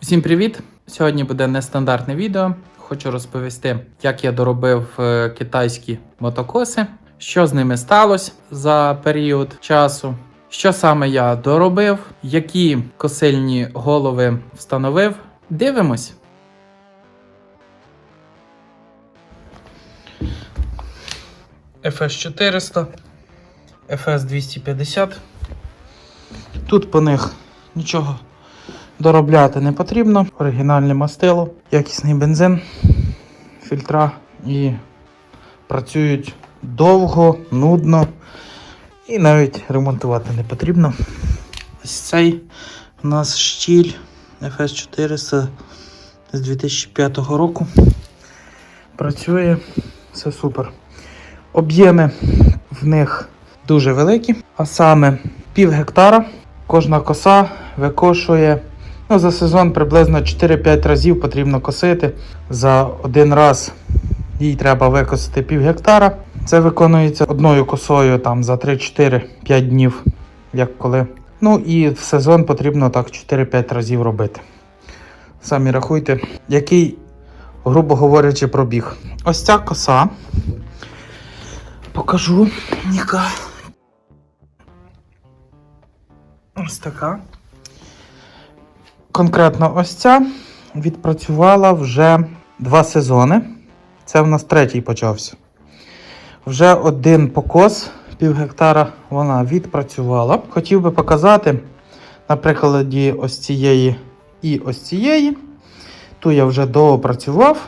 Всім привіт! Сьогодні буде нестандартне відео. Хочу розповісти, як я доробив е, китайські мотокоси, що з ними сталося за період часу, що саме я доробив, які косильні голови встановив. Дивимось. FS 400, FS 250. Тут по них нічого доробляти не потрібно. Оригінальне мастило, якісний бензин, фільтра і працюють довго, нудно і навіть ремонтувати не потрібно. Ось цей у нас штіль FS 400 з 2005 року. Працює, все супер. Об'єми в них дуже великі, а саме пів гектара. Кожна коса викошує за сезон приблизно 4-5 разів потрібно косити. За один раз їй треба викосити пів гектара. Це виконується одною косою там, за 3-4-5 днів, як коли. Ну і в сезон потрібно так 4-5 разів робити. Самі рахуйте, який, грубо говорячи, пробіг. Ось ця коса. Покажу, яка. Ось така. Конкретно ось ця відпрацювала вже два сезони. Це в нас третій почався. Вже один покос, пів гектара вона відпрацювала. Хотів би показати на прикладі ось цієї і ось цієї. Ту я вже доопрацював.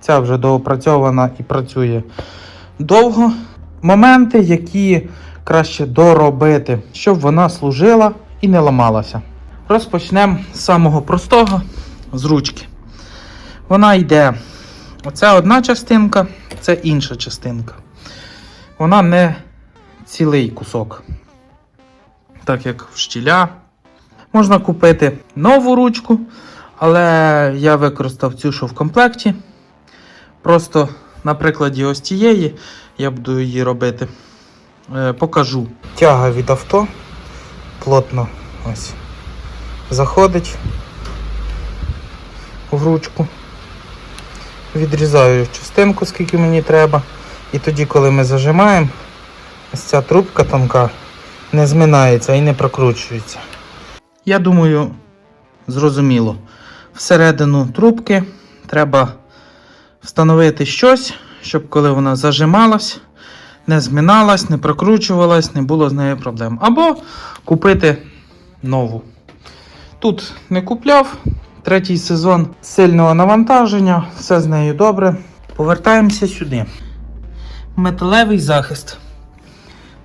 Ця вже доопрацьована і працює довго. Моменти, які краще доробити, щоб вона служила і не ламалася. Розпочнемо з самого простого, з ручки. Вона йде. Оце одна частинка, це інша частинка. Вона не цілий кусок. Так як в щіля. Можна купити нову ручку, але я використав цю, що в комплекті. Просто на прикладі ось цієї я буду її робити. Е, покажу. Тяга від авто плотно ось заходить в ручку. Відрізаю частинку, скільки мені треба. І тоді, коли ми зажимаємо, ось ця трубка тонка не зминається і не прокручується. Я думаю, зрозуміло. Всередину трубки треба встановити щось, щоб коли вона зажималась, не зминалась, не прокручувалась, не було з нею проблем. Або купити нову. Тут не купляв. Третій сезон сильного навантаження, все з нею добре. Повертаємося сюди. Металевий захист.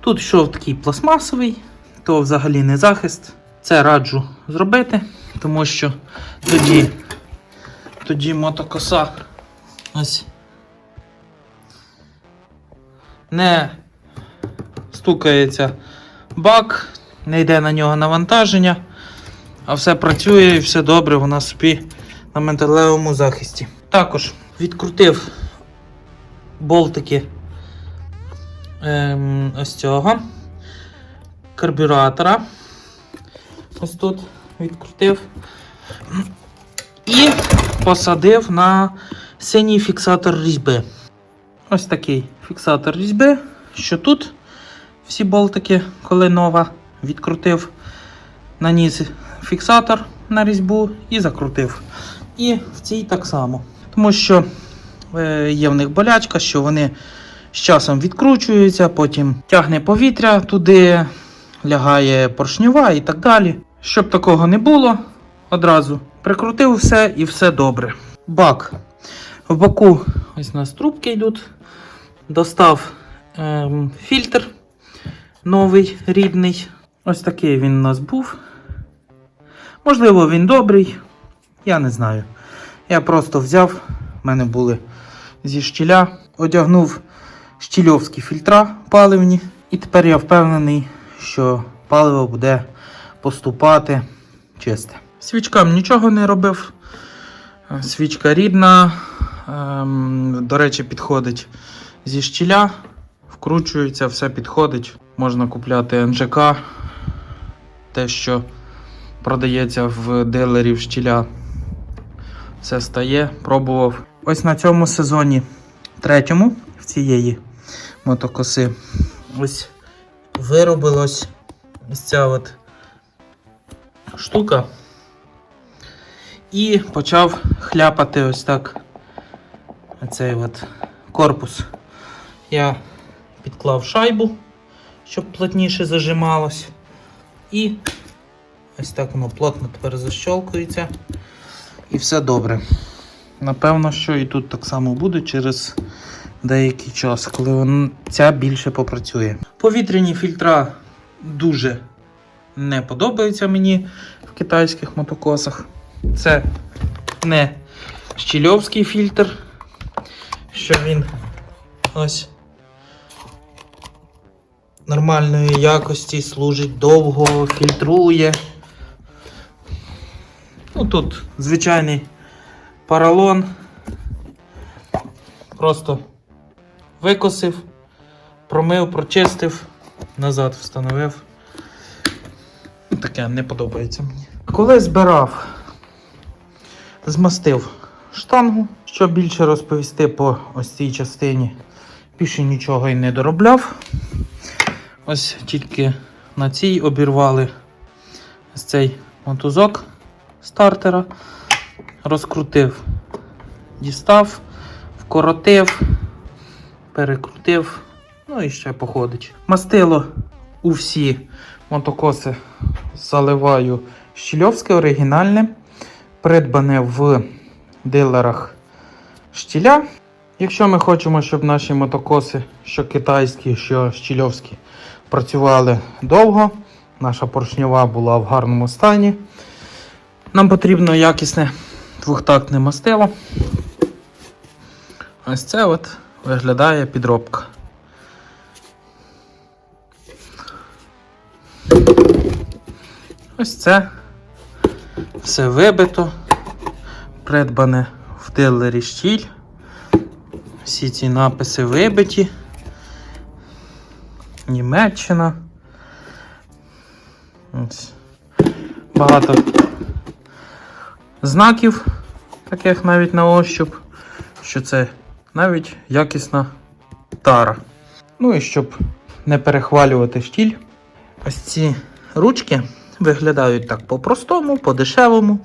Тут йшов такий пластмасовий, то взагалі не захист. Це раджу зробити, тому що тоді, тоді мотокоса ось не стукається бак, не йде на нього навантаження, а все працює і все добре, вона собі на металевому захисті. Також відкрутив болтики ем, ось цього карбюратора. Ось тут відкрутив. І посадив на синій фіксатор різьби. Ось такий фіксатор різьби, що тут всі болтики, коли нова, відкрутив, наніс фіксатор на різьбу і закрутив. І в цій так само. Тому що е, є в них болячка, що вони з часом відкручуються, потім тягне повітря туди, лягає поршнева і так далі. Щоб такого не було, одразу прикрутив все і все добре. Бак. В боку ось у нас трубки йдуть. Достав ем, фільтр новий, рідний. Ось такий він у нас був. Можливо, він добрий. Я не знаю. Я просто взяв, в мене були зі щіля, одягнув щільовські фільтра паливні. І тепер я впевнений, що паливо буде поступати чисте. Свічкам нічого не робив. Е, Свічка рідна. Ем, до речі, підходить зі щіля, вкручується, все підходить. Можна купляти НЖК, те, що продається в дилерів щіля. все стає, пробував. Ось на цьому сезоні, третьому, в цієї мотокоси, ось виробилось ось ця от штука. І почав хляпати ось так цей от корпус. Я підклав шайбу, щоб плотніше зажималось. І ось так воно плотно тепер защолкується. І все добре. Напевно, що і тут так само буде через деякий час, коли ця більше попрацює. Повітряні фільтра дуже не подобаються мені в китайських мотокосах. Це не щільовський фільтр, що він ось нормальної якості, служить довго, фільтрує. Тут звичайний поролон. Просто викосив, промив, прочистив, назад встановив. Таке не подобається мені. Коли збирав, змастив штангу, щоб більше розповісти по ось цій частині. Більше нічого і не доробляв. Ось тільки на цій обірвали ось цей мотузок стартера, розкрутив, дістав, вкоротив, перекрутив, ну і ще походить. Мастило у всі мотокоси заливаю щільовське оригінальне, придбане в дилерах штіля. Якщо ми хочемо, щоб наші мотокоси, що китайські, що щільовські, працювали довго, наша поршньова була в гарному стані. Нам потрібно якісне двохтактне мастило. Ось це от виглядає підробка. Ось це все вибито, придбане в дилері щіль. Всі ці написи вибиті. Німеччина. Ось. Багато знаків, таких навіть на ощуп, що це навіть якісна тара. Ну і щоб не перехвалювати штіль, ось ці ручки виглядають так по-простому, по-дешевому.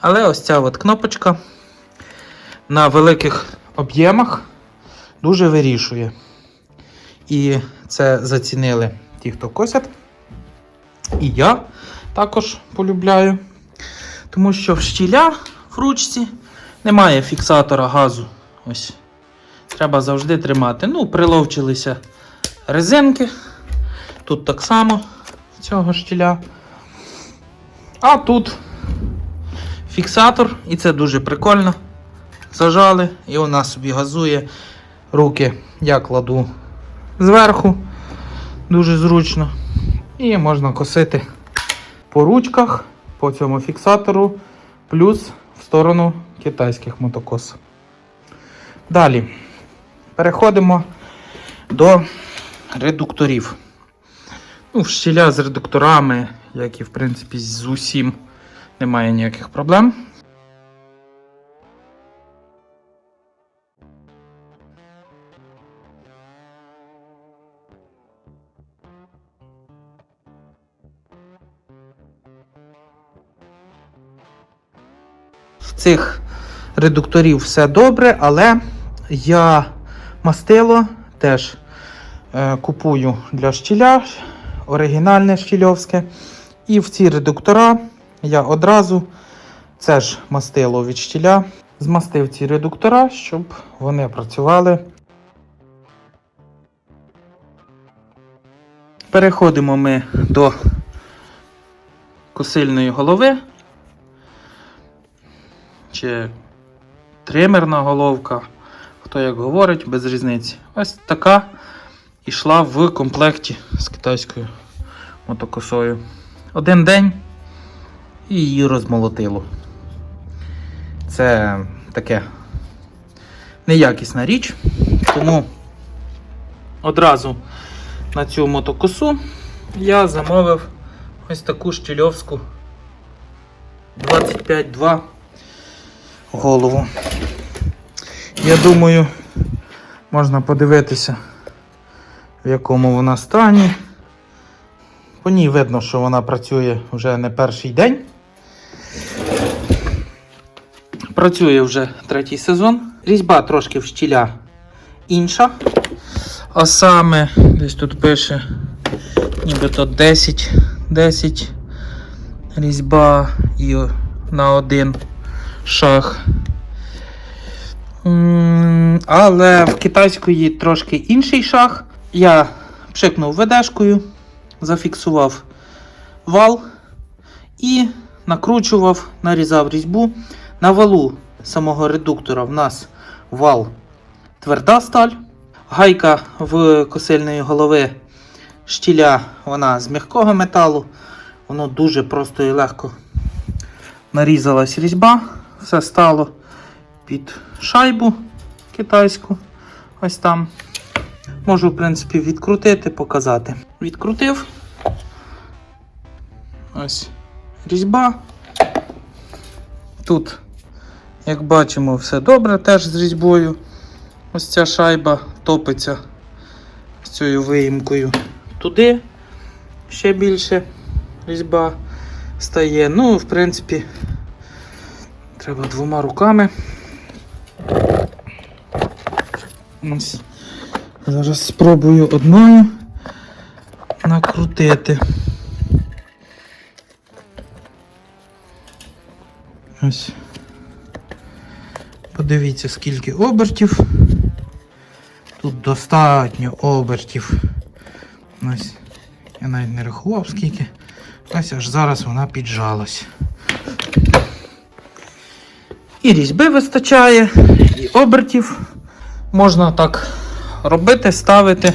Але ось ця от кнопочка на великих об'ємах дуже вирішує. І це зацінили ті, хто косять. І я також полюбляю. Тому що в щіля в ручці немає фіксатора газу. Ось. Треба завжди тримати. Ну, приловчилися резинки. Тут так само цього штіля. А тут фіксатор, і це дуже прикольно. Зажали, і вона собі газує. Руки я кладу зверху. Дуже зручно. І можна косити по ручках, по цьому фіксатору, плюс в сторону китайських мотокос. Далі переходимо до редукторів. Ну, щіля з редукторами, як і в принципі з усім, немає ніяких проблем. Цих редукторів все добре, але я мастило теж е, купую для щіля, оригінальне щільовське. І в ці редуктора я одразу це ж мастило від щіля, змастив ці редуктора, щоб вони працювали. Переходимо ми до косильної голови. Чи тримерна головка, хто як говорить, без різниці. Ось така йшла в комплекті з китайською мотокосою. Один день і її розмолотило. Це таке неякісна річ, тому одразу на цю мотокосу я замовив ось таку щільовську 25.2 голову. Я думаю, можна подивитися, в якому вона стані. По ній видно, що вона працює вже не перший день. Працює вже третій сезон. Різьба трошки в щіля інша. А саме, десь тут пише, нібито 10, 10 різьба і на один шах. Але в китайської трошки інший шах. Я пшикнув ведешкою, зафіксував вал і накручував, нарізав різьбу. На валу самого редуктора в нас вал тверда сталь. Гайка в косильної голови щіля вона з м'якого металу. Воно дуже просто і легко нарізалась різьба. Все стало під шайбу китайську. Ось там. Можу, в принципі, відкрутити, показати. Відкрутив. Ось різьба. Тут, як бачимо, все добре теж з різьбою. Ось ця шайба топиться з цією виїмкою туди. Ще більше різьба стає. Ну, в принципі, треба двома руками. Ось. Зараз спробую одною накрутити. Ось. Подивіться, скільки обертів. Тут достатньо обертів. Ось. Я навіть не рахував скільки. Ось аж зараз вона піджалась. І різьби вистачає, і обертів. Можна так робити, ставити,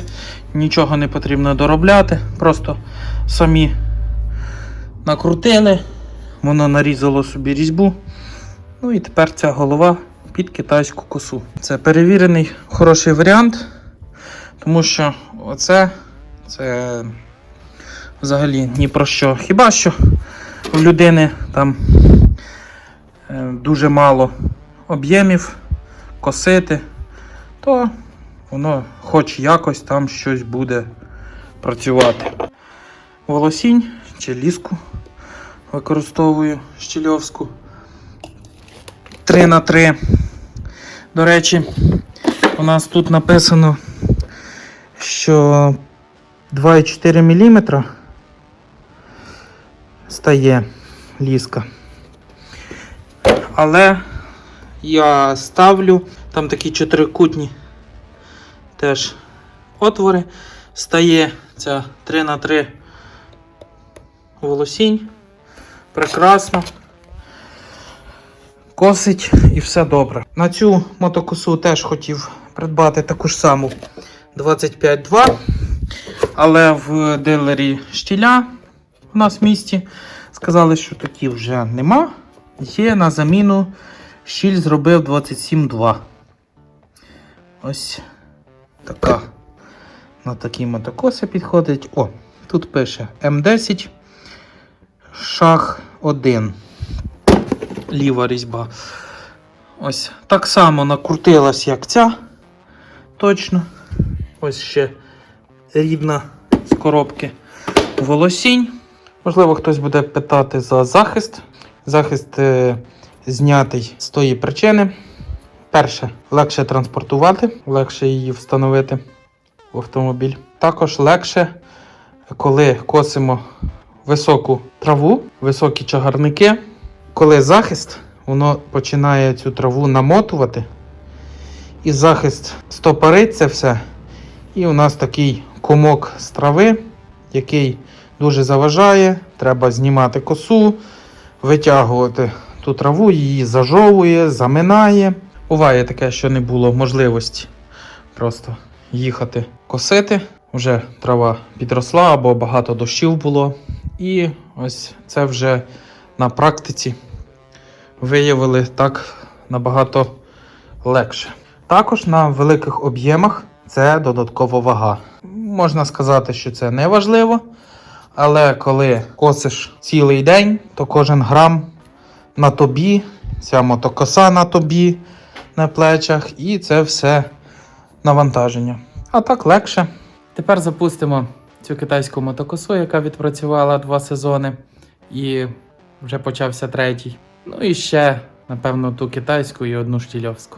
нічого не потрібно доробляти. Просто самі накрутили, воно нарізало собі різьбу. Ну і тепер ця голова під китайську косу. Це перевірений хороший варіант, тому що оце це взагалі ні про що. Хіба що в людини там дуже мало об'ємів косити, то воно хоч якось там щось буде працювати. Волосінь чи ліску використовую щільовську 3 на 3 До речі, у нас тут написано, що 2,4 мм стає ліска. Але я ставлю там такі чотирикутні теж отвори. Стає ця 3 на 3 волосінь. Прекрасно. Косить і все добре. На цю мотокосу теж хотів придбати таку ж саму 25.2. Але в дилері штіля у нас в місті сказали, що такі вже нема. Є на заміну щіль зробив 27.2. Ось така. На такі мотокоси підходить. О, тут пише М10 шаг 1. Ліва різьба. Ось так само накрутилась, як ця. Точно. Ось ще рідна з коробки волосінь. Можливо, хтось буде питати за захист. Захист е, знятий з тої причини. Перше, легше транспортувати, легше її встановити в автомобіль. Також легше, коли косимо високу траву, високі чагарники. Коли захист, воно починає цю траву намотувати. І захист стопорить це все. І у нас такий комок з трави, який дуже заважає. Треба знімати косу, витягувати ту траву, її зажовує, заминає. Буває таке, що не було можливості просто їхати косити. Вже трава підросла або багато дощів було. І ось це вже на практиці виявили так набагато легше. Також на великих об'ємах це додаткова вага. Можна сказати, що це не важливо, але коли косиш цілий день, то кожен грам на тобі ця мотокоса на тобі, на плечах, і це все навантаження. А так легше. Тепер запустимо цю китайську мотокосу, яка відпрацювала два сезони, і вже почався третій. Ну і ще, напевно, ту китайську і одну штільовську.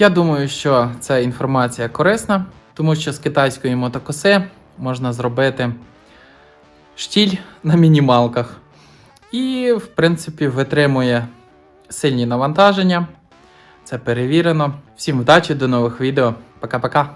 Я думаю, що ця інформація корисна, тому що з китайської мотокоси можна зробити штіль на мінімалках. І, в принципі, витримує сильні навантаження. Це перевірено. Всім вдачі, до нових відео. Пока-пока.